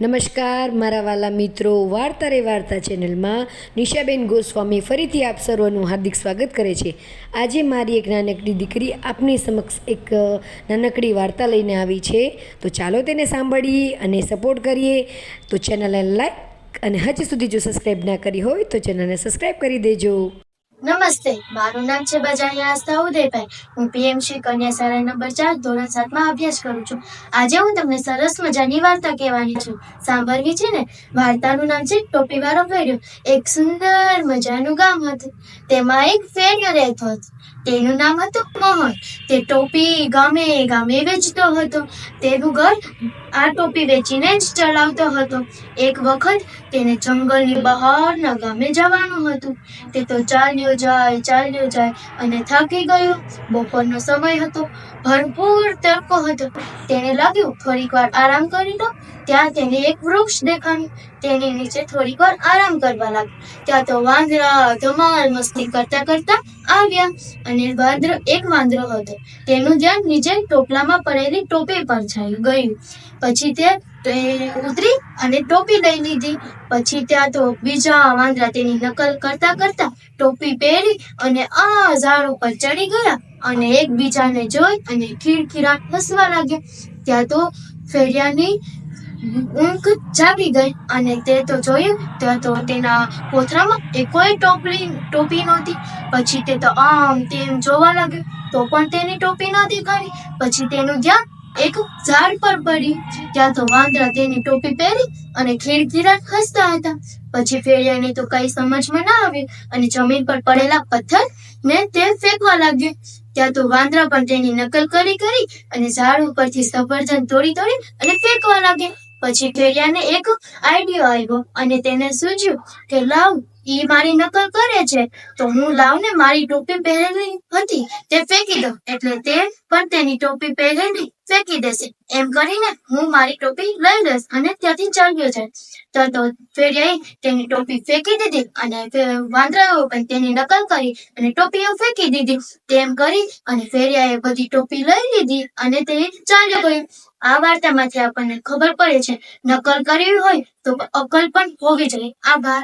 નમસ્કાર, મારા વાલા મિત્રો, વાર્તા રે વાર્તા ચેનલમાં નિશાબેન ગોસ્વામી ફરીથી આપ સર્વનું હાર્દિક સ્વાગત કરે છે. આજે મારી એક નાનકડી દીકરી આપની સમક્ષ એક નાનકડી વાર્તા લઈને આવી છે. તો ચાલો તેને સાંભળીએ અને સપોર્ટ કરીએ. તો ચેનલને લાઈક અને હજી સુધી જો સબસ્ક્રાઈબ ના કરી હોય તો ચેનલને સબસ્ક્રાઈબ કરી દેજો. નમસ્તે, મારું નામ છે બજાણી આસ્થા ઉદયભાઈ. હું પીએમસી કન્યા શાળા નંબર ચાર, ધોરણ સાતમાં અભ્યાસ કરું છું. આજે હું તમને સરસ મજાની વાર્તા કહેવાની છું. સાંભળવી છે ને? વાર્તાનું નામ છે ટોપીવાળો ફેર્યો. એક સુંદર મજાનું ગામ હતું. તેમાં એક ફેર્યો રહેતો હતો. તેનું નામ હતું મોહન. તે ટોપી ગામે ગામે વેચતો હતો. તેનું ઘર આ ટોપી વેચીને જ ચલાવતો હતો. એક વખત તેને જંગલની બહારના ગામે જવાનું હતું. તે તો ચાલ્યો જાય ચાલ્યો જાય અને થાકી ગયો. બપોરનો સમય હતો. ભરપૂર તડકો હતો. તેને લાગ્યું, થોડીક વાર આરામ કરી લો. ત્યાં તેને એક વૃક્ષ દેખાયું. તેની નીચે થોડીક વાર આરામ કરવા લાગ્યો. ત્યાં તો વાંદરા, ધમાલ, મસ્તી કરતા કરતા આવ્યા અને વાંદરો, એક વાંદરો હતો. તેનું ધ્યાન નીચે ટોપલામાં પડેલી ટોપી પર છાઈ ગયું. પછી તે ઉતરી અને ટોપી લઈ લીધી. પછી ત્યાં તો બીજા વાંદરા તેની નકલ કરતા કરતા ટોપી પહેરી અને આ ઝાડ ઉપર ચડી ગયા અને એકબીજાને જોઈ અને ખીડખીરાટ હસવા લાગ્યા. ત્યાં તો ફેરિયાની ઊંઘ જાગી ગઈ અને તે તો જોયું ત્યાં તો તેના કોથરામાં એ કોઈ ટોપલી, ટોપી નહોતી. પછી તે તો આમ તેમ જોવા લાગ્યો, તો પણ તેની ટોપી નહોતી કરી. પછી તેનું ધ્યાન એક ઝાડ પર પડ્યું. ત્યાં તો વાંદરા તેની ટોપી પહેરી અને ખીડખીરાટ હસતા હતા. પછી ફેરિયાને તો કઈ સમજમાં ના આવ્યું અને જમીન પર પડેલા પથ્થર ને તે ફેંકવા લાગ્યો. ત્યાં તો વાંદરા પણ તેની નકલ કરી કરી અને ઝાડ ઉપરથી સફરજન તોડી તોડી અને ફેંકવા લાગ્યા. પછી ફેરિયાને એક આઈડિયો આવ્યો અને તેને સૂચ્યું કે લાવ ઈ મારી નકલ કરે છે. તો હું લાવને મારી ટોપી પહેરેલી હતી, તે ફેંકી દઉં. એટલે તે પણ તેની ટોપી પહેરેલી ફેંકી દેશે. એમ કરીને હું મારી ટોપી લઈ લઈશ અને ત્યાંથી ચાલ્યો છે તો તો ફેરિયાએ તેની ટોપી ફેંકી દીધી અને વાંદરાઓ પણ તેની નકલ કરી અને ટોપીઓ ફેંકી દીધી. તેમ કરી અને ફેરિયાએ બધી ટોપી લઈ લીધી અને તે ચાલ્યો ગયો. આ વાર્તામાંથી આપણને ખબર પડે છે, નકલ કરવી હોય તો અકલ પણ હોવી જોઈએ. આભાર.